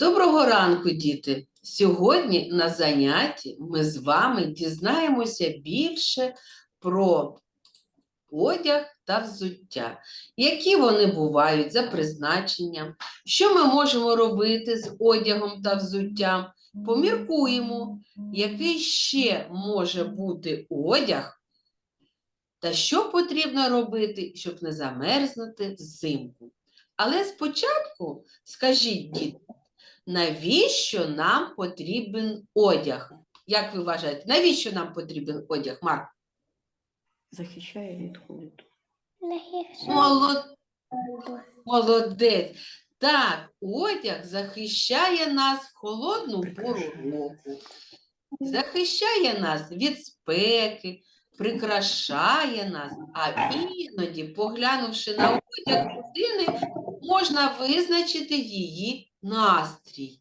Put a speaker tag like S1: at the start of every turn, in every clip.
S1: Доброго ранку, діти! Сьогодні на занятті ми з вами дізнаємося більше про одяг та взуття, які вони бувають за призначенням, що ми можемо робити з одягом та взуттям. Поміркуємо, який ще може бути одяг, та що потрібно робити, щоб не замерзнути взимку. Але спочатку скажіть, діти, навіщо нам потрібен одяг? Як ви вважаєте, навіщо нам потрібен одяг, Марк?
S2: Захищає від холоду.
S1: Молод... Молодець. Так, одяг захищає нас в холодну пору року, захищає нас від спеки, прикрашає нас, а іноді, поглянувши на одяг людини, можна визначити її настрій.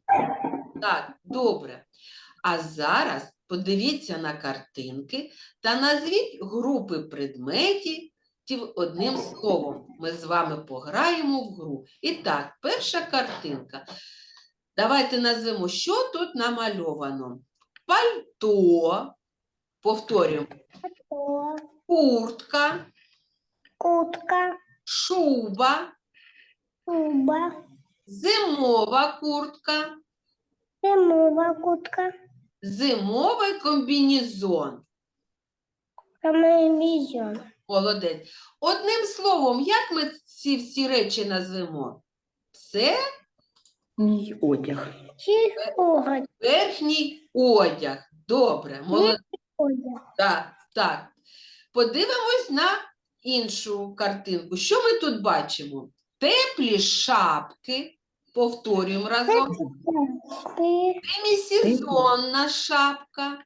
S1: Так, добре. А зараз подивіться на картинки та назвіть групи предметів одним словом. Ми з вами пограємо в гру. І так, перша картинка. Давайте назвемо, що тут намальовано. Пальто, повторюємо, куртка,
S3: Кутка,
S1: шуба,
S3: шуба,
S1: зимова куртка,
S3: зимова кутка,
S1: зимовий комбінезон.
S3: комбінезон,
S1: Молодець. Одним словом, як ми ці всі речі назвемо? Це
S2: Мій одяг.
S1: верхній одяг. Добре, молодець.
S3: одяг,
S1: Так, так. Подивимось на іншу картинку. Що ми тут бачимо? Теплі шапки. Повторюємо разом.
S3: ти,
S1: Демісезонна шапка.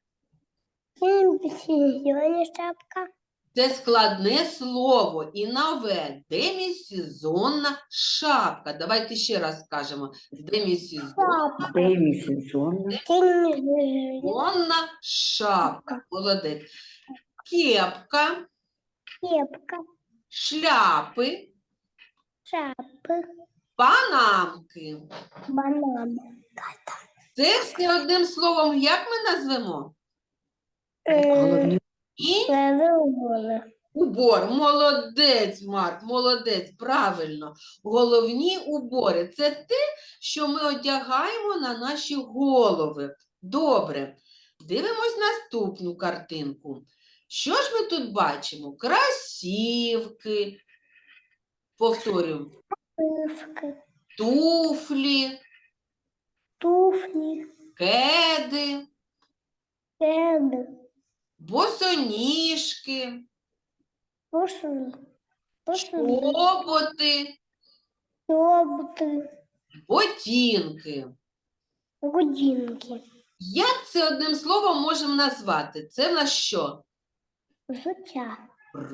S3: синьоні шапка,
S1: Це складне слово і нове. Демісезонна шапка. Давайте ще раз скажемо. Демісезонна
S3: шапка,
S2: Демісезонна.
S3: синьоні
S1: шапка. Молодець. Кепка,
S3: кепка,
S1: шляпи,
S3: шапи,
S1: Панамки.
S3: банан,
S1: Це все одним словом, як ми назвемо?
S2: Головні
S1: І убор. Молодець, Марк, молодець, правильно. Головні убори це те, що ми одягаємо на наші голови. Добре. Дивимось наступну картинку. Що ж ми тут бачимо? Красівки. Повторюємо,
S3: пивки,
S1: туфлі,
S3: туфлі,
S1: кеди,
S3: кеди,
S1: босоніжки,
S3: пошли, пошли,
S1: чоботи,
S3: чоботи,
S1: ботинки.
S3: годинки,
S1: Як це одним словом можемо назвати? Це в нас що?
S3: взуття,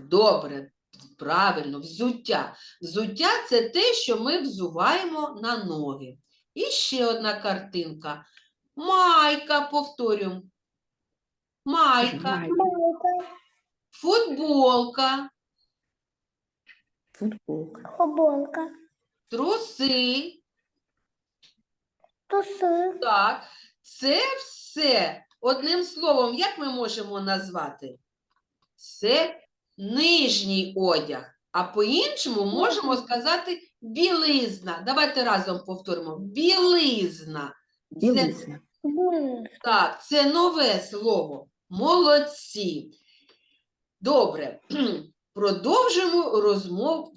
S1: Добре, правильно, взуття. Взуття це те, що ми взуваємо на ноги. І ще одна картинка. Майка, повторюємо. Майка, футболка,
S2: футболка.
S3: футболка,
S1: труси.
S3: туси,
S1: Так, це все одним словом, як ми можемо назвати? Це нижній одяг, а по-іншому можемо сказати білизна. Давайте разом повторимо. Білизна. Це,
S2: Білизна.
S1: так, це нове слово. Молодці. Добре. Продовжимо розмову.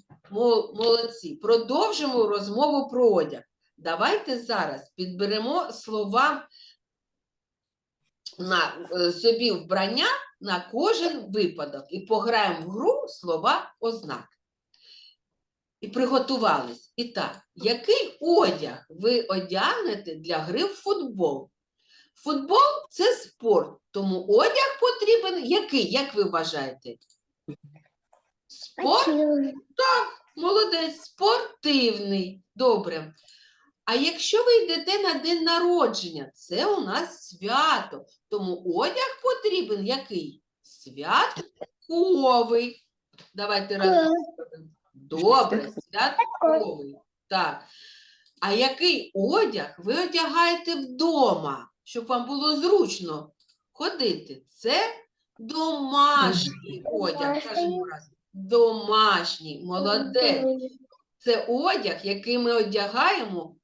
S1: Молодці. Продовжимо розмову про одяг. Давайте зараз підберемо слова на е, собі вбрання на кожен випадок і пограємо в гру слова ознак. І приготувались. І так, який одяг ви одягнете для гри в футбол? Футбол це спорт, тому одяг потрібен який, як ви вважаєте? Спорт
S3: спортивний,
S1: Молодець, спортивний. Добре. А якщо ви йдете на день народження, це у нас свято. Тому одяг потрібен який? Святковий. Давайте разом. Добре, святковий. Так. А який одяг ви одягаєте вдома, щоб вам було зручно ходити? Це домашній одяг. Кажемо
S3: Домашній.
S1: Домашній, молодець. Це одяг, який ми одягаємо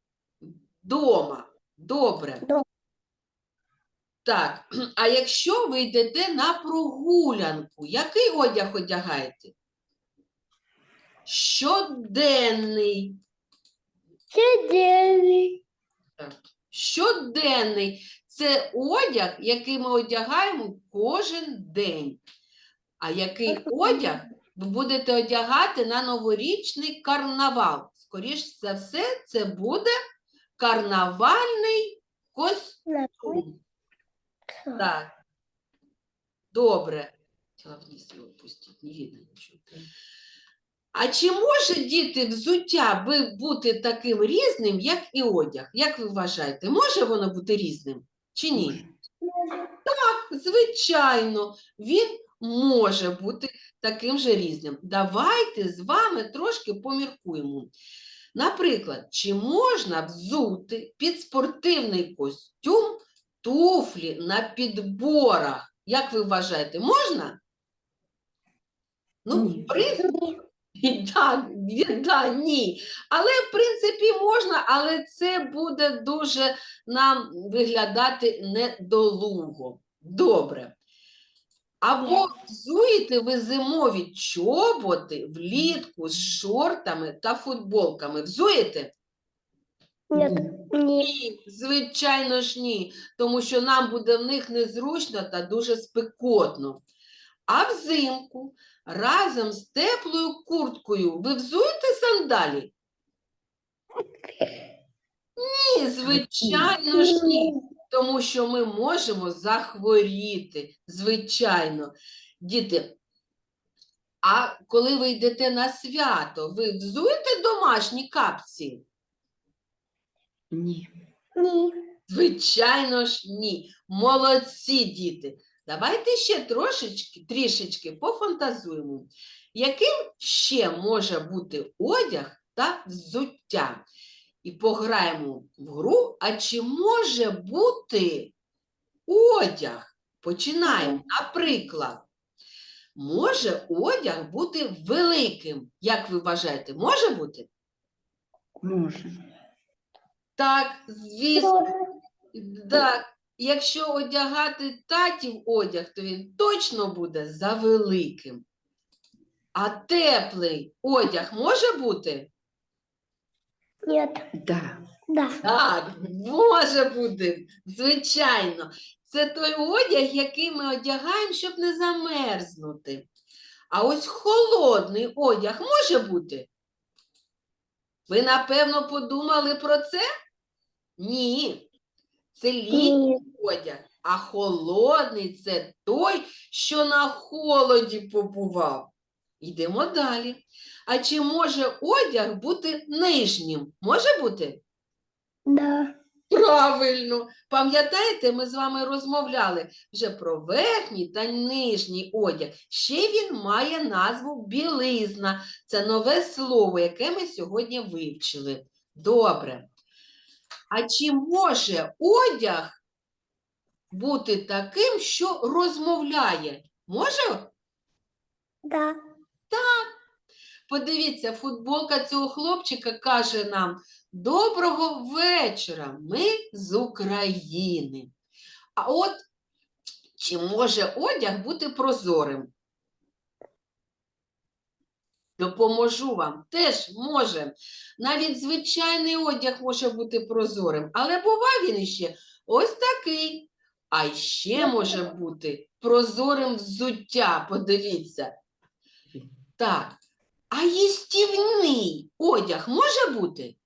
S1: вдома. Добре.
S3: Добре.
S1: Так, а якщо ви йдете на прогулянку, який одяг одягаєте? Щоденний.
S3: Сидели.
S1: Щоденний це одяг, який ми одягаємо кожен день. А який одяг ви будете одягати на новорічний карнавал? Скоріш за все, це буде карнавальний костюм. Так. Добре. Хотіла вниз його пустити, не видно нічого. А чи може діти взуття бути таким різним, як і одяг? Як ви вважаєте, може воно бути різним чи ні? Так, Звичайно, він може бути таким же різним. Давайте з вами трошки поміркуємо. Наприклад, чи можна взути під спортивний костюм туфлі на підборах? Як ви вважаєте, можна? Ну, в принципі, ні, да, ні. Але, в принципі, можна, але це буде дуже нам виглядати недолуго. Добре. Або взуєте ви зимові чоботи влітку з шортами та футболками. Взуєте?
S3: Нет, нет.
S1: Ні, звичайно ж ні, тому що нам буде в них незручно та дуже спекотно. А взимку разом з теплою курткою ви взуєте сандалі? Ні, звичайно ж ні, тому що ми можемо захворіти, звичайно. Діти, а коли ви йдете на свято, ви взуєте домашні капці?
S2: Ні.
S3: Ні.
S1: Звичайно ж, ні. Молодці, діти. Давайте ще трошечки, трішечки пофантазуємо. Яким ще може бути одяг та взуття? І пограємо в гру, а чи може бути одяг? Починаємо. Наприклад, може одяг бути великим? Як ви вважаєте, може бути?
S2: Може.
S1: Так, звісно. Так, якщо одягати татів одяг, то він точно буде завеликим. А теплий одяг може бути?
S3: Нет.
S2: Да.
S3: Да.
S1: Так, може бути, звичайно. Це той одяг, який ми одягаємо, щоб не замерзнути. А ось холодний одяг може бути? Ви, напевно, подумали про це? Ні. Це літній одяг, а холодний це той, що на холоді побував. Йдемо далі. А чи може одяг бути нижнім? Може бути?
S3: Да.
S1: Правильно. Пам'ятаєте, ми з вами розмовляли вже про верхній та нижній одяг. Ще він має назву білизна. Це нове слово, яке ми сьогодні вивчили. Добре. А чи може одяг бути таким, що розмовляє? Може?
S3: Да.
S1: Подивіться, футболка цього хлопчика каже нам: Доброго вечора, ми з України. А от чи може одяг бути прозорим? Допоможу вам. Теж може. Навіть звичайний одяг може бути прозорим, але буває він іще ось такий. А ще може бути прозорим взуття. Подивіться. Так. А їстівний одяг може бути?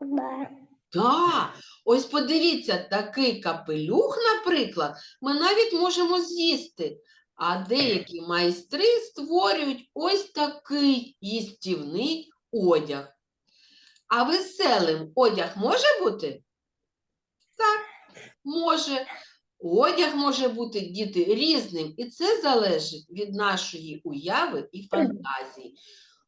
S3: Да.
S1: Так, ось подивіться, такий капелюх, наприклад, ми навіть можемо з'їсти. А деякі майстри створюють ось такий їстівний одяг. А веселим одяг може бути? Так, може. Одяг може бути діти різним, і це залежить від нашої уяви і фантазії.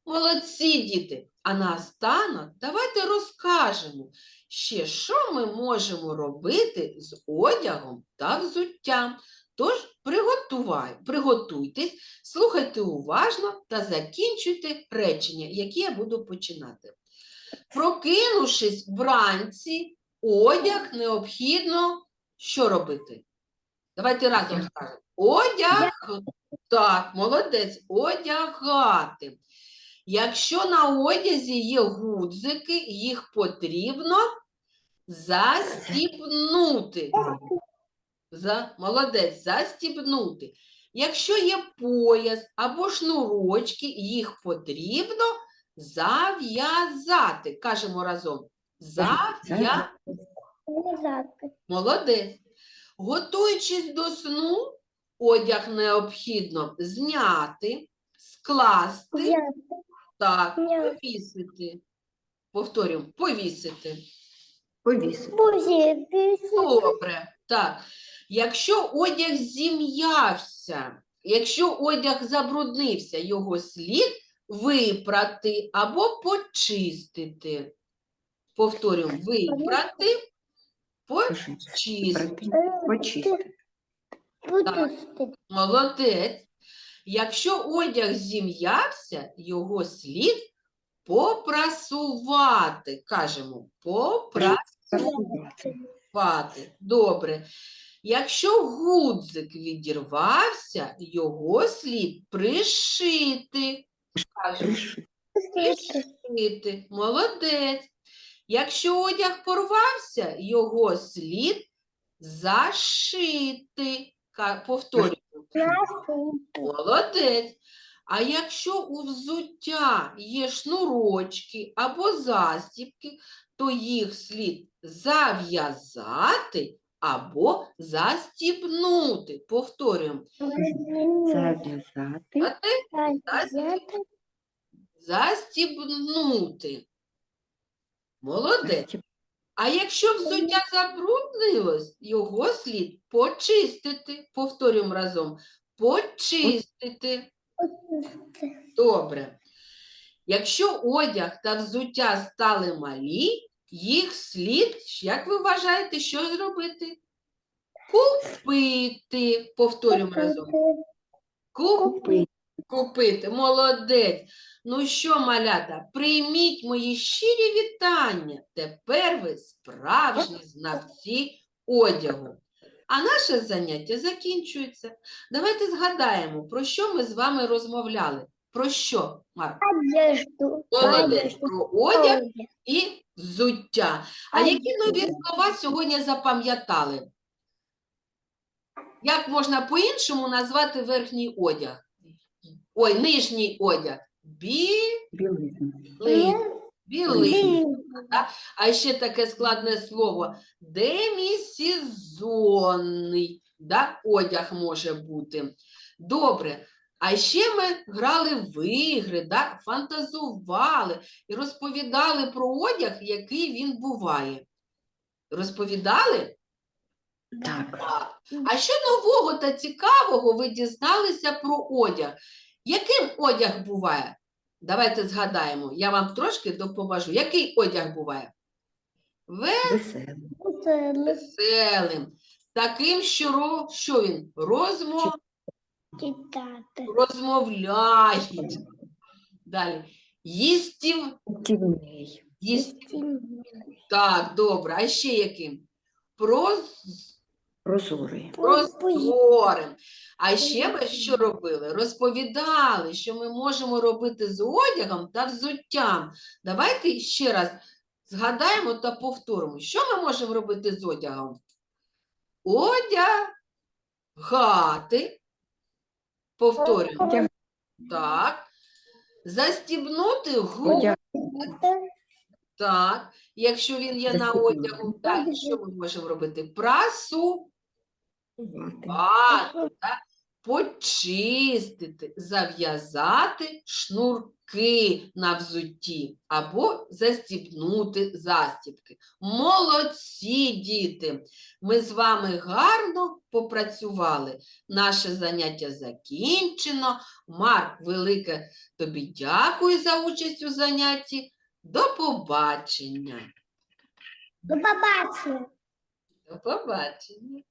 S1: Молодці, діти! А наостанок давайте розкажемо. ще, що ми можемо робити з одягом та взуттям. Тож приготувай, приготуйтесь, слухайте уважно та закінчуйте речення, які я буду починати. Прокинувшись вранці, одяг необхідно що робити? Давайте разом скажемо. Одяг. Так, молодець, одягати. Якщо на одязі є гудзики, їх потрібно застібнути. За, молодець, застібнути. Якщо є пояс або шнурочки, їх потрібно зав'язати. Кажемо разом. Зав'язати. Молодець. Готуючись до сну, одяг необхідно зняти, скласти, так, повісити. Повторюю, повісити.
S2: Повісити.
S1: Добре. Так. Якщо одяг зім'явся, якщо одяг забруднився, його слід випрати або почистити. Повторюю, випрати, почистити.
S2: Почистити.
S1: Молодець. Якщо одяг зім'явся, його слід попрасувати. Кажемо, попрасувати.
S2: Прасувати.
S1: Добре. Якщо гудзик відірвався, його слід пришити. Кажемо,
S2: Пришити.
S1: Молодець. Якщо одяг порвався, його слід зашити. Повторюю. Молодець. А якщо у взуття є шнурочки або застібки, то їх слід зав'язати або застібнути. Повторюємо.
S2: Зав'язати.
S3: Взяти.
S1: Застібнути. Молодець. А якщо взуття забруднилось, його слід почистити. Повторюємо разом. Почистити. Добре. Якщо одяг та взуття стали малі, їх слід, як ви вважаєте, що зробити? Купити. Повторюємо разом.
S2: Купити.
S1: Купити. Молодець. Ну що, малята, прийміть мої щирі вітання. Тепер ви справжні знавці одягу. А наше заняття закінчується. Давайте згадаємо, про що ми з вами розмовляли. Про що, Марк?
S3: Одежду.
S1: Молодець, про одяг і взуття. А які нові слова сьогодні запам'ятали? Як можна по-іншому назвати верхній одяг? Ой, нижній одяг.
S2: Білизна.
S1: Білий. А ще таке складне слово. Демісезонний да? одяг може бути. Добре. А ще ми грали в ігри, да? фантазували і розповідали про одяг, який він буває. Розповідали?
S2: Так.
S1: Так. А що нового та цікавого ви дізналися про одяг? Яким одяг буває? Давайте згадаємо. Я вам трошки допоможу. Який одяг буває?
S2: Веселий.
S1: Веселим. Таким, що, що він розмов...
S3: Читати.
S1: розмовляє. Далі. Їстів,
S2: Активний.
S1: їсть... Так, добре. А ще яким? Проз...
S2: Прозорий.
S1: Прозорим. А ще ми що робили? Розповідали, що ми можемо робити з одягом та взуттям. Давайте ще раз згадаємо та повторимо, що ми можемо робити з одягом? Одягати. Повторюємо. Так. Застібнути губи. Так. Якщо він є на одягу, так, що ми можемо робити? Прасу. Так? Почистити, зав'язати шнурки на взутті або застібнути застібки. Молодці, діти! Ми з вами гарно попрацювали. Наше заняття закінчено. Марк, велике тобі дякую за участь у занятті. До побачення!
S3: До побачення.
S1: До побачення.